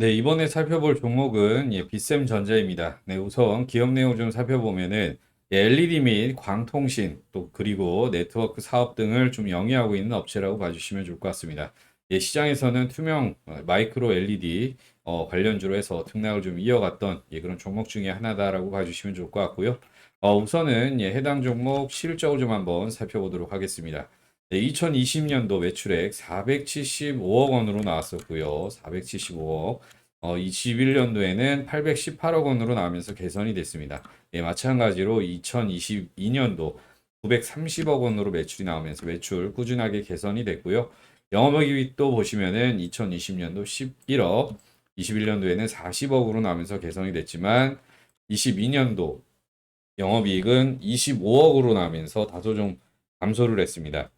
네, 이번에 살펴볼 종목은 예, 비셈 전자입니다. 네, 우선 기업 내용 좀 살펴보면은 예, LED 및 광통신 또 그리고 네트워크 사업 등을 좀 영위하고 있는 업체라고 봐주시면 좋을 것 같습니다. 예, 시장에서는 투명 어, 마이크로 LED 어, 관련주로 해서 등락을 좀 이어갔던 예, 그런 종목 중에 하나다라고 봐주시면 좋을 것 같고요. 어, 우선은 예, 해당 종목 실적을 좀 한번 살펴보도록 하겠습니다. 네, 2020년도 매출액 475억 원으로 나왔었고요. 475억. 어, 21년도에는 818억 원으로 나오면서 개선이 됐습니다. 예, 마찬가지로 2022년도 930억 원으로 매출이 나오면서 매출 꾸준하게 개선이 됐고요. 영업이익도 보시면은 2020년도 11억, 21년도에는 40억으로 나오면서 개선이 됐지만 22년도 영업이익은 25억으로 나오면서 다소 좀 감소를 했습니다.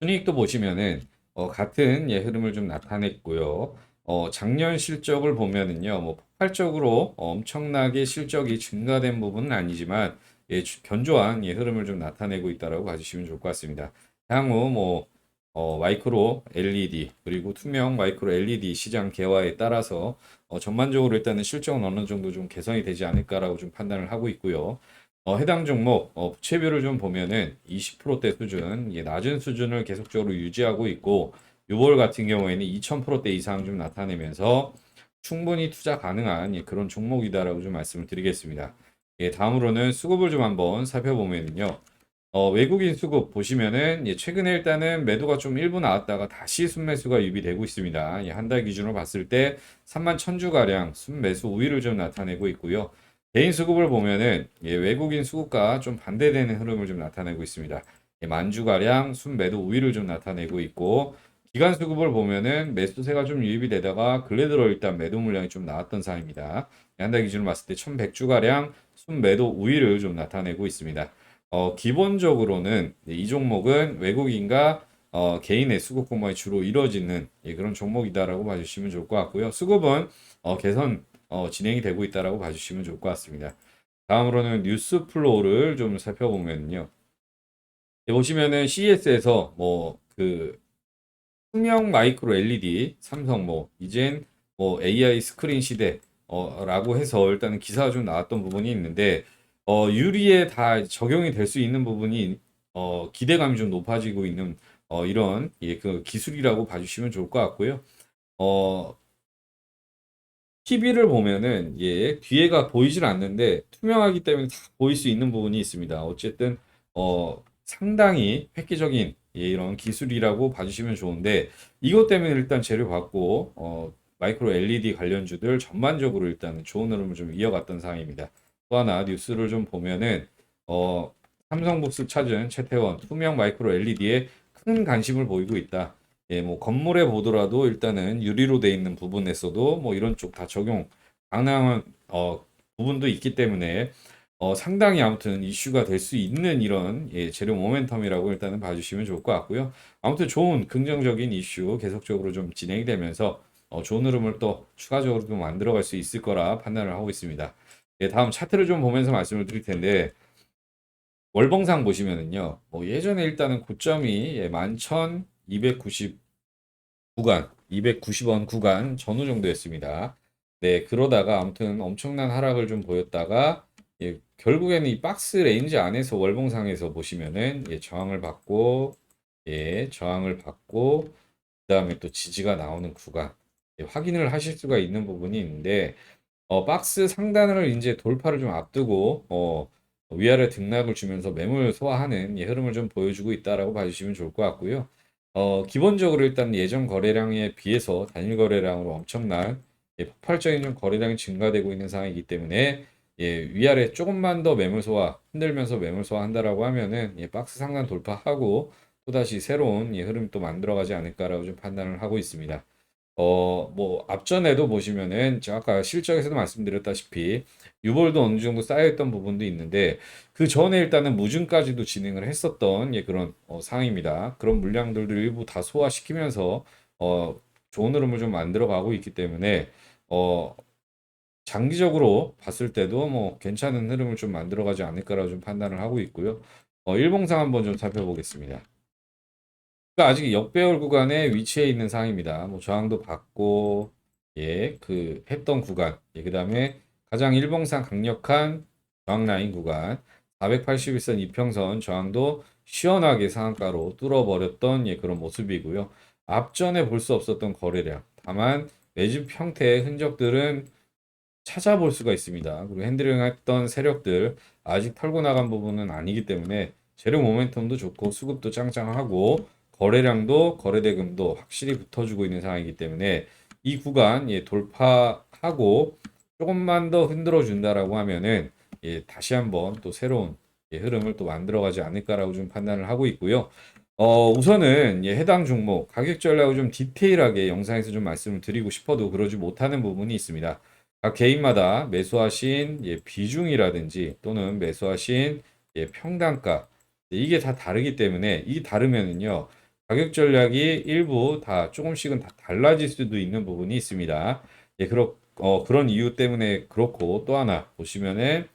순이익도 보시면은 어, 같은 예, 흐름을 좀 나타냈고요. 어, 작년 실적을 보면은요, 뭐 폭발적으로 엄청나게 실적이 증가된 부분은 아니지만 예, 주- 견조한 예, 흐름을 좀 나타내고 있다라고 봐주시면 좋을 것 같습니다. 향후 뭐 어, 마이크로 LED 그리고 투명 마이크로 LED 시장 개화에 따라서 어, 전반적으로 일단은 실적은 어느 정도 좀 개선이 되지 않을까라고 좀 판단을 하고 있고요. 어, 해당 종목 어, 부채비율을 좀 보면은 20%대 수준, 예, 낮은 수준을 계속적으로 유지하고 있고 유볼 같은 경우에는 2000%대 이상 좀 나타내면서 충분히 투자 가능한 예, 그런 종목이다라고 좀 말씀을 드리겠습니다. 예, 다음으로는 수급을 좀 한번 살펴보면요. 어, 외국인 수급 보시면은 예, 최근에 일단은 매도가 좀 일부 나왔다가 다시 순매수가 유비되고 있습니다. 예, 한 달 기준으로 봤을 때 3만 1000주 가량 순매수 우위를 좀 나타내고 있고요. 개인 수급을 보면은 예, 외국인 수급과 좀 반대되는 흐름을 좀 나타내고 있습니다. 예, 만주 가량 순매도 우위를 좀 나타내고 있고 기간 수급을 보면은 매수세가 좀 유입이 되다가 근래 들어 일단 매도 물량이 좀 나왔던 상황입니다. 한달 기준으로 봤을 때 1100주 가량 순매도 우위를 좀 나타내고 있습니다. 어, 기본적으로는 이 종목은 외국인과 어, 개인의 수급 공방이 주로 이루어지는 예, 그런 종목이다라고 봐주시면 좋을 것 같고요. 수급은 어, 개선 어, 진행이 되고 있다라고 봐주시면 좋을 것 같습니다. 다음으로는 뉴스 플로우를 좀 살펴보면요. 예, 보시면은 CES에서 뭐그 투명 마이크로 LED 삼성 뭐 이젠 뭐 AI 스크린 시대 어, 라고 해서 일단은 기사가 좀 나왔던 부분이 있는데 어, 유리에 다 적용이 될 수 있는 부분이 어, 기대감이 좀 높아지고 있는 어, 이런 예, 그 기술이라고 봐주시면 좋을 것 같고요. 어, TV를 보면은 예, 뒤에가 보이질 않는데 투명하기 때문에 다 보일 수 있는 부분이 있습니다. 어쨌든 어, 상당히 획기적인 예, 이런 기술이라고 봐주시면 좋은데 이것 때문에 일단 재료 받고 어, 마이크로 LED 관련주들 전반적으로 일단 좋은 흐름을 좀 이어갔던 상황입니다. 또 하나 뉴스를 좀 보면은 어, 삼성북스 찾은 최태원 투명 마이크로 LED에 큰 관심을 보이고 있다. 예, 뭐 건물에 보더라도 일단은 유리로 돼 있는 부분에서도 뭐 이런 쪽 다 적용 가능한 어, 부분도 있기 때문에 어, 상당히 아무튼 이슈가 될 수 있는 이런 예, 재료 모멘텀이라고 일단은 봐주시면 좋을 것 같고요. 아무튼 좋은 긍정적인 이슈 계속적으로 좀 진행이 되면서 어, 좋은 흐름을 또 추가적으로 좀 만들어갈 수 있을 거라 판단을 하고 있습니다. 예, 다음 차트를 좀 보면서 말씀을 드릴 텐데 월봉상 보시면은요. 뭐 예전에 일단은 고점이 예, 11,290 구간, 290원 구간 전후 정도였습니다. 네, 그러다가 아무튼 엄청난 하락을 좀 보였다가 예, 결국에는 이 박스 레인지 안에서 월봉상에서 보시면은 예, 저항을 받고 예, 저항을 받고 그다음에 또 지지가 나오는 구간 예, 확인을 하실 수가 있는 부분이 있는데 어, 박스 상단을 이제 돌파를 좀 앞두고 어, 위아래 등락을 주면서 매물 소화하는 예, 흐름을 좀 보여주고 있다라고 봐주시면 좋을 것 같고요. 어, 기본적으로 일단 예전 거래량에 비해서 단일 거래량으로 엄청난 예, 폭발적인 좀 거래량이 증가되고 있는 상황이기 때문에 예, 위아래 조금만 더 매물 소화 흔들면서 매물 소화한다라고 하면은 예, 박스 상단 돌파하고 또다시 새로운 예, 흐름이 또 만들어가지 않을까라고 좀 판단을 하고 있습니다. 어, 뭐 앞전에도 보시면은 제가 아까 실적에서도 말씀드렸다시피 유볼도 어느 정도 쌓여있던 부분도 있는데 그 전에 일단은 무증까지도 진행을 했었던 예, 그런 어, 상황입니다. 그런 물량들도 일부 다 소화시키면서 어, 좋은 흐름을 좀 만들어 가고 있기 때문에 어, 장기적으로 봤을 때도 뭐 괜찮은 흐름을 좀 만들어 가지 않을까라고 좀 판단을 하고 있고요. 어, 일봉상 한번 좀 살펴보겠습니다. 그러니까 아직 역배열 구간에 위치해 있는 상황입니다. 뭐 저항도 받고 예, 그 했던 구간, 예, 그 다음에 가장 일봉상 강력한 저항 라인 구간, 481선 이평선 저항도 시원하게 상한가로 뚫어버렸던 예, 그런 모습이고요. 앞전에 볼 수 없었던 거래량, 다만 매집 형태의 흔적들은 찾아볼 수가 있습니다. 그리고 핸들링 했던 세력들 아직 털고 나간 부분은 아니기 때문에 재료 모멘텀도 좋고 수급도 짱짱하고 거래량도 거래대금도 확실히 붙어주고 있는 상황이기 때문에 이 구간 예, 돌파하고 조금만 더 흔들어 준다라고 하면은 예, 다시 한번 또 새로운 예, 흐름을 또 만들어가지 않을까라고 좀 판단을 하고 있고요. 어, 우선은 예, 해당 종목 가격 전략을 좀 디테일하게 영상에서 좀 말씀을 드리고 싶어도 그러지 못하는 부분이 있습니다. 각 개인마다 매수하신 예, 비중이라든지 또는 매수하신 예, 평단가 이게 다 다르기 때문에 이 다르면은요 가격 전략이 일부 다 조금씩은 다 달라질 수도 있는 부분이 있습니다. 예, 그렇 어, 그런 이유 때문에 그렇고 또 하나 보시면은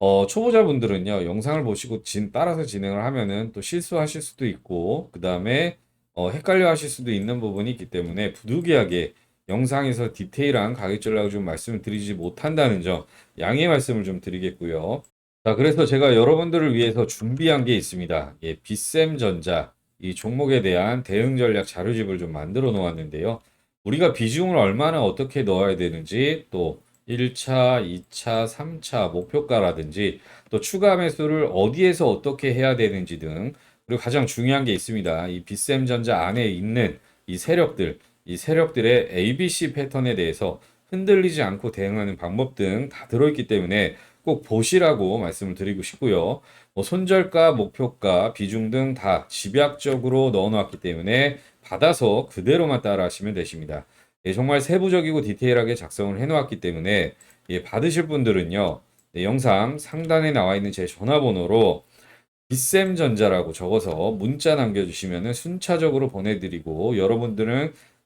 어, 초보자분들은요, 영상을 보시고 진, 따라서 진행을 하면은 또 실수하실 수도 있고, 그 다음에 어, 헷갈려 하실 수도 있는 부분이 있기 때문에 부득이하게 영상에서 디테일한 가격 전략을 좀 말씀을 드리지 못한다는 점, 양해 말씀을 좀 드리겠고요. 자, 그래서 제가 여러분들을 위해서 준비한 게 있습니다. 예, 빗셈전자, 이 종목에 대한 대응 전략 자료집을 좀 만들어 놓았는데요. 우리가 비중을 얼마나 어떻게 넣어야 되는지, 또 1차, 2차, 3차 목표가라든지 또 추가 매수를 어디에서 어떻게 해야 되는지 등 그리고 가장 중요한 게 있습니다. 이 빗셈전자 안에 있는 이 세력들, 이 세력들의 ABC 패턴에 대해서 흔들리지 않고 대응하는 방법 등 다 들어있기 때문에 꼭 보시라고 말씀을 드리고 싶고요. 뭐 손절가, 목표가, 비중 등 다 집약적으로 넣어놨기 때문에 받아서 그대로만 따라 하시면 되십니다. 예, 정말 세부적이고 디테일하게 작성을 해놓았기 때문에 예, 받으실 분들은요 네, 영상 상단에 나와 있는 제 전화번호로 빗셈전자라고 적어서 문자 남겨주시면 순차적으로 보내드리고 여러분들은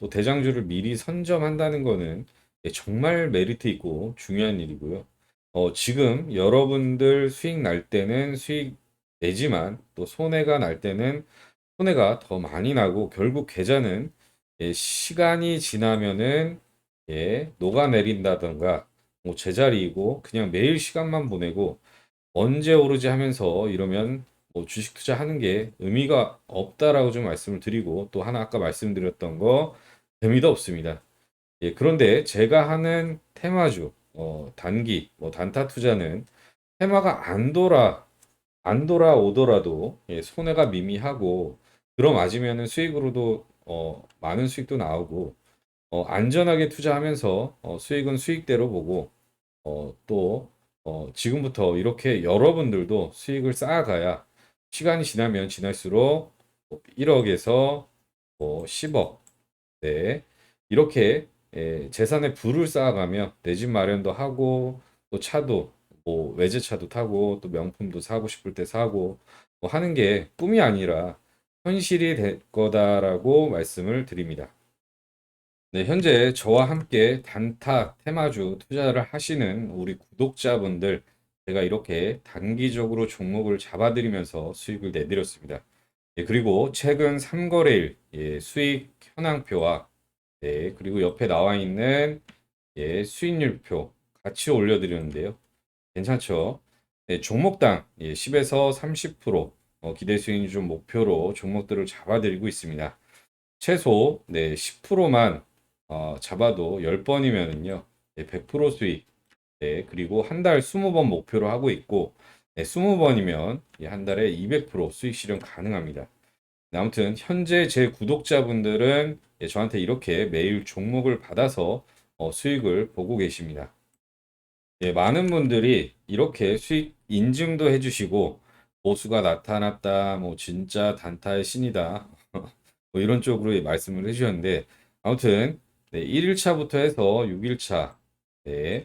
또 대장주를 미리 선점한다는 거는 네, 정말 메리트 있고 중요한 일이고요. 어, 지금 여러분들 수익 날 때는 수익 내지만 또 손해가 날 때는 손해가 더 많이 나고 결국 계좌는 예, 시간이 지나면은 예, 녹아내린다던가 뭐 제자리이고 그냥 매일 시간만 보내고 언제 오르지 하면서 이러면 뭐 주식 투자하는 게 의미가 없다라고 좀 말씀을 드리고 또 하나 아까 말씀드렸던 거 재미도 없습니다. 예, 그런데 제가 하는 테마주, 어, 단기, 뭐 단타 투자는 테마가 안 돌아, 안 돌아오더라도 예, 손해가 미미하고 들어맞으면은 수익으로도 어, 많은 수익도 나오고 어, 안전하게 투자하면서 어, 수익은 수익대로 보고 어, 또 어, 지금부터 이렇게 여러분들도 수익을 쌓아가야 시간이 지나면 지날수록 1억에서 뭐 10억, 네, 이렇게 예, 재산의 부를 쌓아가며 내 집 마련도 하고 또 차도 뭐 외제차도 타고 또 명품도 사고 싶을 때 사고 뭐 하는 게 꿈이 아니라 현실이 될 거다라고 말씀을 드립니다. 네, 현재 저와 함께 단타 테마주 투자를 하시는 우리 구독자분들 제가 이렇게 단기적으로 종목을 잡아드리면서 수익을 내드렸습니다. 예, 그리고 최근 3거래일 예, 수익 현황표와 네, 그리고 옆에 나와 있는 예, 수익률표 같이 올려드렸는데요. 괜찮죠? 네, 종목당 예, 10에서 30% 어, 기대 수익률 좀 목표로 종목들을 잡아드리고 있습니다. 최소 네, 10%만 어, 잡아도 10번이면은요. 네, 100% 수익. 네, 그리고 한 달 20번 목표로 하고 있고 네, 20번이면 한 달에 200% 수익 실현 가능합니다. 네, 아무튼 현재 제 구독자분들은 예, 저한테 이렇게 매일 종목을 받아서 어, 수익을 보고 계십니다. 예, 많은 분들이 이렇게 수익 인증도 해주시고 보수가 나타났다, 뭐 진짜 단타의 신이다, 뭐 이런 쪽으로 말씀을 해주셨는데 아무튼 네, 1일차부터 해서 6일차 네,